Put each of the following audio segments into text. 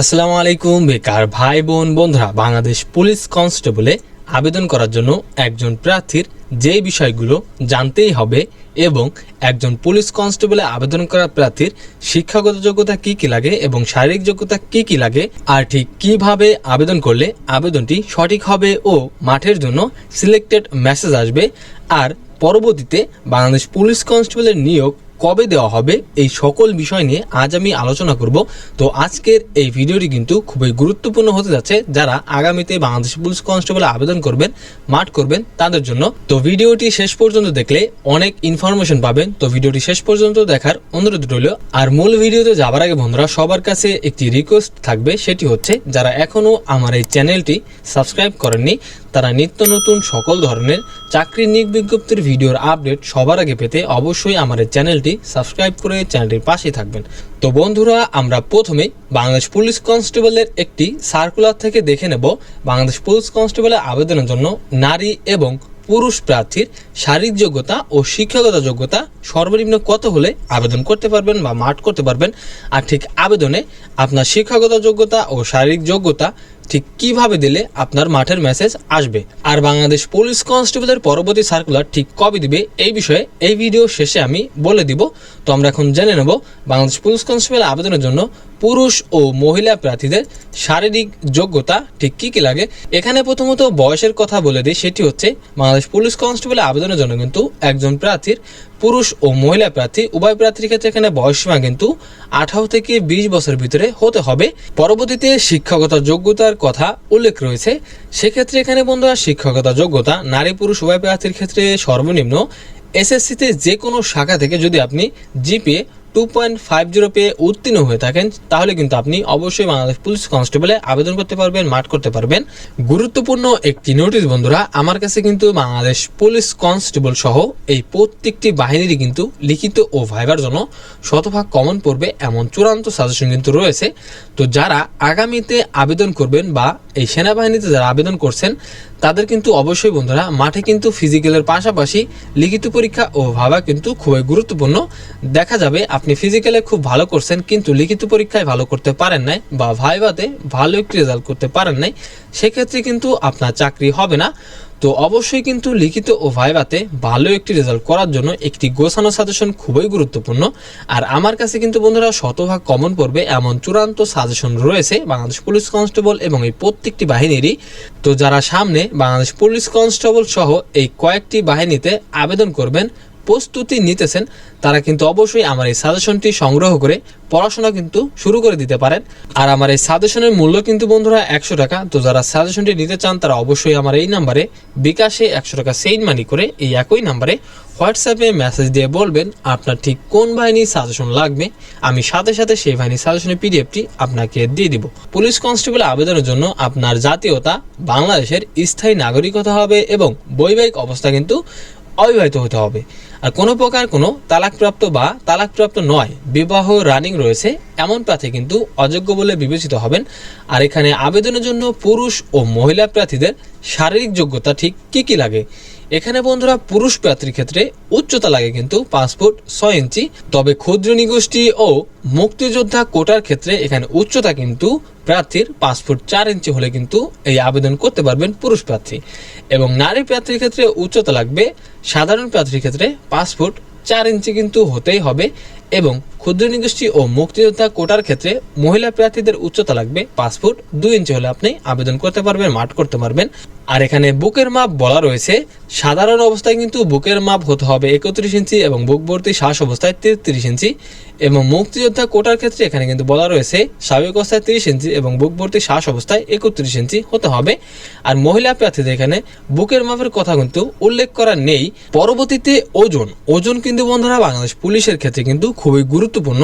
আসসালামু আলাইকুম, বেকার ভাই বোন বন্ধুরা। বাংলাদেশ পুলিশ কনস্টেবলে আবেদন করার জন্য একজন প্রার্থীর যে বিষয়গুলো জানতেই হবে এবং একজন পুলিশ কনস্টেবলে আবেদন করা প্রার্থীর শিক্ষাগত যোগ্যতা কি কি লাগে এবং শারীরিক যোগ্যতা কি কি লাগে, আর ঠিক কীভাবে আবেদন করলে আবেদনটি সঠিক হবে ও মাঠের জন্য সিলেক্টেড মেসেজ আসবে। আর পরবর্তীতে বাংলাদেশ পুলিশ কনস্টেবলের নিয়োগ কবে দেওয়া হবে এই সকল বিষয় নিয়ে আজ আমি আলোচনা করব। তো আজকের এই ভিডিওটি কিন্তু খুবই গুরুত্বপূর্ণ হতে যাচ্ছে। যারা আগামীতে বাংলাদেশ পুলিশ কনস্টেবল আবেদন করবেন, মাঠ করবেন তাদের জন্য। তো ভিডিওটি শেষ পর্যন্ত দেখলে অনেক ইনফরমেশন পাবেন। তো ভিডিওটি শেষ পর্যন্ত দেখার অনুরোধ রইল। আর মূল ভিডিওতে যাবার আগে বন্ধুরা, সবার কাছে একটি রিকোয়েস্ট থাকবে, সেটি হচ্ছে, যারা এখনও আমার এই চ্যানেলটি সাবস্ক্রাইব করেননি তারা নিত্য নতুন সকল ধরনের চাকরি নিয়োগ বিজ্ঞপ্তির ভিডিওর আপডেট সবার আগে পেতে অবশ্যই এই চ্যানেলটি সাবস্ক্রাইব করে চ্যানেলটির পাশেই থাকবেন। তো বন্ধুরা, আমরা প্রথমে বাংলাদেশ পুলিশ কনস্টেবলের একটি সার্কুলার থেকে দেখে নেব বাংলাদেশ পুলিশ কনস্টেবলের আবেদনের জন্য নারী এবং পুরুষ প্রার্থীর শারীরিক যোগ্যতা ও শিক্ষাগত যোগ্যতা সর্বনিম্ন কত হলে আবেদন করতে পারবেন বা মাঠ করতে পারবেন? আর ঠিক আবেদনে আপনার শিক্ষাগত যোগ্যতা ও শারীরিক যোগ্যতা ঠিক কীভাবে দিলে আপনার মাঠের মেসেজ আসবে? আর বাংলাদেশ পুলিশ কনস্টেবলের পরবর্তী সার্কুলার ঠিক কবে দিবে? এই বিষয়ে এই ভিডিও শেষে আমি বলে দিব। তো আমরা এখন জেনে নেব বাংলাদেশ পুলিশ কনস্টেবল আবেদনের জন্য পুরুষ ও মহিলা প্রার্থীদের শারীরিক যোগ্যতা ঠিক কী কী লাগে? এখানে প্রথমত বয়সের কথা বলে দিই, সেটি হচ্ছে বাংলাদেশ পুলিশ কনস্টেবল আবেদনের জন্য কিন্তু একজন প্রার্থীর পুরুষ ও মহিলা প্রার্থী, উভয় প্রার্থীর ক্ষেত্রে এখানে বয়সসীমা কিন্তু আঠারো থেকে বিশ বছর ভিতরে হতে হবে। পরবর্তীতে শিক্ষাগত যোগ্যতার কথা উল্লেখ রয়েছে, সেক্ষেত্রে এখানে বন্ধুরা শিক্ষাগত যোগ্যতা, নারী, পুরুষ, উভয় প্রার্থীর ক্ষেত্রে সর্বনিম্ন এসএসসিতে যে কোনো শাখা থেকে যদি আপনি GPA two point five zero পেয়ে উত্তীর্ণ হয়ে থাকেন, তাহলে কিন্তু আপনি অবশ্যই বাংলাদেশ পুলিশ কনস্টেবলে আবেদন করতে পারবেন, মাঠ করতে পারবেন। গুরুত্বপূর্ণ একটি নোটিশ বন্ধুরা, আমার কাছে কিন্তু বাংলাদেশ পুলিশ কনস্টেবল সহ এই প্রত্যেকটি বাহিনীরই কিন্তু লিখিত ও ভাইবার জন্য শতভাগ কমন পড়বে এমন চূড়ান্ত সাজেশন কিন্তু রয়েছে। তো যারা আগামীতে আবেদন করবেন বা এই সেনাবাহিনীতে যারা আবেদন করছেন, তাদের কিন্তু অবশ্যই বন্ধুরা, মাঠে কিন্তু ফিজিক্যালের পাশাপাশি লিখিত পরীক্ষা ও ভাবা কিন্তু খুবই গুরুত্বপূর্ণ। দেখা যাবে আপনি ফিজিক্যালে খুব ভালো করছেন, কিন্তু লিখিত পরীক্ষায় ভালো করতে পারেন নাই বা ভাইভাতে ভালো একটি রেজাল্ট করতে পারেন নাই, সেক্ষেত্রে কিন্তু আপনার চাকরি হবে না। তো অবশ্যই কিন্তু লিখিত ও ভাইভাতে ভালো একটি রেজাল্ট করার জন্য একটি গোছানো সাজেশন খুবই গুরুত্বপূর্ণ। আর আমার কাছে কিন্তু বন্ধুরা শতভাগ কমন পড়বে এমন চূড়ান্ত সাজেশন রয়েছে বাংলাদেশ পুলিশ কনস্টেবল এবং এই প্রত্যেকটি বাহিনীরই। তো যারা সামনে বাংলাদেশ পুলিশ কনস্টেবল সহ এই কয়েকটি বাহিনীতে আবেদন করবেন প্রস্তুতি নিতেছেন, তারা কিন্তু অবশ্যই আমার এই সাজেশনটি সংগ্রহ করে পড়াশোনা কিন্তু শুরু করে দিতে পারেন। আর আমার এই সাজেশনের মূল্য কিন্তু বন্ধুরা একশো টাকা, তো যারা সাজেশনটি নিতে চান, তারা অবশ্যই আমার এই নাম্বারে বিকাশে একশো টাকা সেইন মানি করে এই একই নাম্বারে হোয়াটসঅ্যাপে মেসেজ দিয়ে বলবেন আপনার ঠিক কোন বাহিনীর সাজেশন লাগবে। আমি সাথে সাথে সেই বাহিনীর সাজেশনের পিডিএফটি আপনাকে দিয়ে দিব। পুলিশ কনস্টেবল আবেদনের জন্য আপনার জাতীয়তা, বাংলাদেশের স্থায়ী নাগরিকতা হবে এবং বৈবাহিক অবস্থা কিন্তু অবিবাহিত হতে হবে। আর কোনো প্রকার কোনো তালাকপ্রাপ্ত বা তালাকপ্রাপ্ত নয়। বিবাহ রানিং রয়েছে, এমন প্রার্থী কিন্তু অযোগ্য বলে বিবেচিত হবেন। আর এখানে আবেদনের জন্য পুরুষ ও মহিলা প্রার্থীদের শারীরিক যোগ্যতা ঠিক কী কী লাগে? এখানে বন্ধুরা পুরুষ প্রার্থীর ক্ষেত্রে উচ্চতা লাগে কিন্তু পাঁচ ফুট ছয় ইঞ্চি। তবে ক্ষুদ্র নিগোষ্ঠী ও মুক্তিযোদ্ধা কোটার ক্ষেত্রে এখানে উচ্চতা কিন্তু প্রার্থীর পাঁচ ফুট চার ইঞ্চি হলে কিন্তু এই আবেদন করতে পারবেন পুরুষ প্রার্থী। এবং নারী প্রার্থীর ক্ষেত্রে উচ্চতা লাগবে, সাধারণ প্রার্থীর ক্ষেত্রে পাঁচ ফুট চার ইঞ্চি কিন্তু হতেই হবে এবং ক্ষুদ্র নিগোষ্ঠী ও মুক্তিযোদ্ধা কোটার ক্ষেত্রে মহিলা প্রার্থীদের উচ্চতা লাগবে পাঁচ ফুট দুই ইঞ্চি হলে আপনি আবেদন করতে পারবেন, মাঠ করতে পারবেন। আর এখানে বুকের মাপ বলা রয়েছে। সাধারণ অবস্থায় কিন্তু বুকের মাপ হতে হবে একত্রিশ ইঞ্চি এবং বুক ভর্তি শ্বাস অবস্থায় তেত্রিশ ইঞ্চি। এবং মুক্তিযোদ্ধা কোটার ক্ষেত্রে এখানে কিন্তু বলা রয়েছে, স্বাভাবিক অবস্থায় তিরিশ ইঞ্চি এবং বুক ভর্তি শ্বাস অবস্থায় একত্রিশ ইঞ্চি হতে হবে। আর মহিলা প্রার্থীদের এখানে বুকের মাপের কথা কিন্তু উল্লেখ করা নেই। পরবর্তীতে ওজন। ওজন কিন্তু বন্ধুরা বাংলাদেশ পুলিশের ক্ষেত্রে কিন্তু খুবই গুরুত্বপূর্ণ।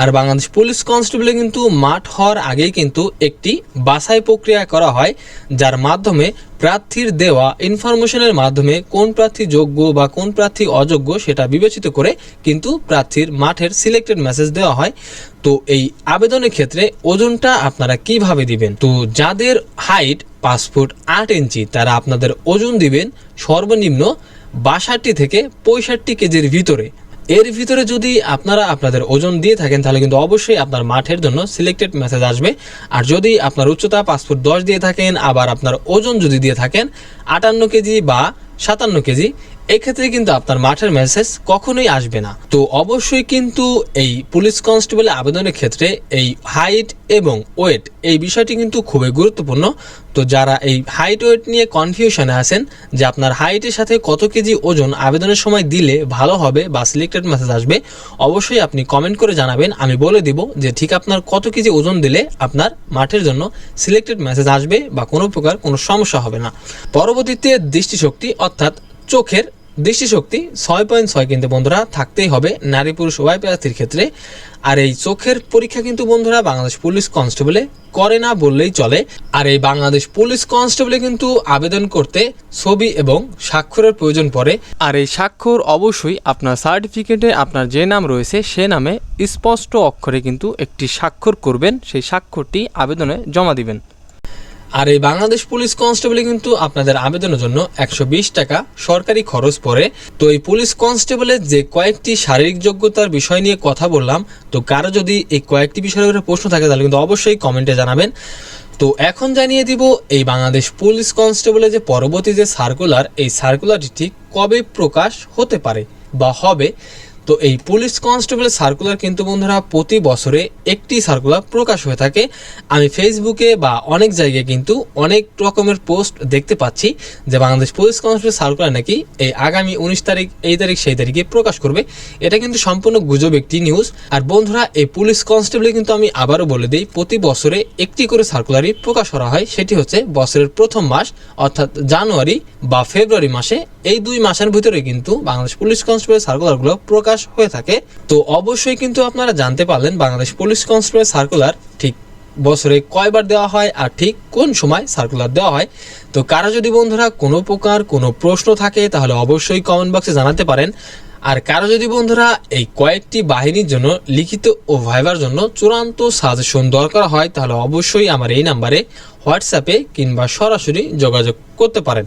আর বাংলাদেশ পুলিশ কনস্টেবলে কিন্তু মাঠ হওয়ার আগেই কিন্তু একটি বাছাই প্রক্রিয়া করা হয়, যার মাধ্যমে প্রার্থীর দেওয়া ইনফরমেশনের মাধ্যমে কোন প্রার্থী যোগ্য বা কোন প্রার্থী অযোগ্য সেটা বিবেচিত করে কিন্তু প্রার্থীর মাঠের সিলেক্টেড মেসেজ দেওয়া হয়। তো এই আবেদনের ক্ষেত্রে ওজনটা আপনারা কীভাবে দিবেন? তো যাদের হাইট পাঁচ ফুট আট ইঞ্চি, তারা আপনাদের ওজন দিবেন সর্বনিম্ন বাষট্টি থেকে পঁয়ষট্টি কেজির ভিতরে। এর ভিতরে যদি আপনারা আপনাদের ওজন দিয়ে থাকেন, তাহলে কিন্তু অবশ্যই আপনার মাঠের জন্য সিলেক্টেড মেসেজ আসবে। আর যদি আপনার উচ্চতা পাঁচ ফুট দশ দিয়ে থাকেন, আবার আপনার ওজন যদি দিয়ে থাকেন, আটান্ন কেজি বা সাতান্ন কেজি এক্ষেত্রে কিন্তু আপনার মাঠের মেসেজ কখনোই আসবে না। তো অবশ্যই কিন্তু এই পুলিশ কনস্টেবল আবেদনের ক্ষেত্রে এই হাইট এবং ওয়েট এই বিষয়টি কিন্তু খুবই গুরুত্বপূর্ণ। তো যারা এই হাইট ওয়েট নিয়ে কনফিউশনে আছেন যে আপনার হাইটের সাথে কত কেজি ওজন আবেদনের সময় দিলে ভালো হবে বা সিলেক্টেড মেসেজ আসবে, অবশ্যই আপনি কমেন্ট করে জানাবেন। আমি বলে দিব যে ঠিক আপনার কত কেজি ওজন দিলে আপনার মাঠের জন্য সিলেক্টেড মেসেজ আসবে বা কোনো প্রকার কোনো সমস্যা হবে না। পরবর্তীতে দৃষ্টিশক্তি অর্থাৎ চোখের দৃষ্টিশক্তি ছয় পয়েন্ট ছয় কিন্তু বন্ধুরা থাকতেই হবে। নারী পুরুষ উভয় প্রার্থীর ক্ষেত্রে। আর এই চোখের পরীক্ষা কিন্তু বন্ধুরা বাংলাদেশ পুলিশ কনস্টেবলে করে না বললেই চলে। আর এই বাংলাদেশ পুলিশ কনস্টেবলে কিন্তু আবেদন করতে ছবি এবং স্বাক্ষরের প্রয়োজন পড়ে। আর এই স্বাক্ষর অবশ্যই আপনার সার্টিফিকেটে আপনার যে নাম রয়েছে সে নামে স্পষ্ট অক্ষরে কিন্তু একটি স্বাক্ষর করবেন। সেই স্বাক্ষরটি আবেদনে জমা দিবেন। আর এই বাংলাদেশ পুলিশ কনস্টেবলে কিন্তু আপনাদের আবেদনের জন্য একশো বিশ টাকা সরকারি খরচ পড়ে। তো এই পুলিশ কনস্টেবলের যে কয়েকটি শারীরিক যোগ্যতার বিষয় নিয়ে কথা বললাম, তো কারও যদি এই কয়েকটি বিষয়ের উপরে প্রশ্ন থাকে, তাহলে কিন্তু অবশ্যই কমেন্টে জানাবেন। তো এখন জানিয়ে দিব, এই বাংলাদেশ পুলিশ কনস্টেবলের যে পরবর্তী যে সার্কুলার এই সার্কুলারটি ঠিক কবে প্রকাশ হতে পারে বা হবে? তো এই পুলিশ কনস্টেবল সার্কুলার কিন্তু বন্ধুরা প্রতি বছরে একটি সার্কুলার প্রকাশ হয়ে থাকে। আমি ফেসবুকে বা অনেক জায়গায় কিন্তু অনেক রকমের পোস্ট দেখতে পাচ্ছি যে বাংলাদেশ পুলিশ কনস্টেবল সার্কুলার নাকি এই আগামী উনিশ তারিখ, এই তারিখ, সেই তারিখে প্রকাশ করবে। এটা কিন্তু সম্পূর্ণ গুজব একটি নিউজ আর বন্ধুরা, এই পুলিশ কনস্টেবলে কিন্তু আমি আবারও বলে দিই, প্রতি বছরে একটি করে সার্কুলারই প্রকাশ করা হয়। সেটি হচ্ছে বছরের প্রথম মাস, অর্থাৎ জানুয়ারি বা ফেব্রুয়ারি মাসে। এই দুই মাসের ভিতরে কিন্তু বাংলাদেশ পুলিশ কনস্টেবল সার্কুলারগুলো প্রকাশ হয়ে থাকে। তো অবশ্যই কিন্তু আপনারা জানতে পারলেন বাংলাদেশ পুলিশ কনস্টেবল সার্কুলার ঠিক বছরে কয়বার দেওয়া হয় আর ঠিক কোন সময় সার্কুলার দেওয়া হয়। তো কারও যদি বন্ধুরা কোনো প্রকার কোনো প্রশ্ন থাকে তাহলে অবশ্যই কমেন্ট বক্সে জানাতে পারেন। আর কারও যদি বন্ধুরা এই কয়েকটি বাহিনীর জন্য লিখিত ও ভাইবার জন্য চূড়ান্ত সাজেশন দরকার হয় তাহলে অবশ্যই আমার এই নাম্বারে হোয়াটসঅ্যাপে কিংবা সরাসরি যোগাযোগ করতে পারেন।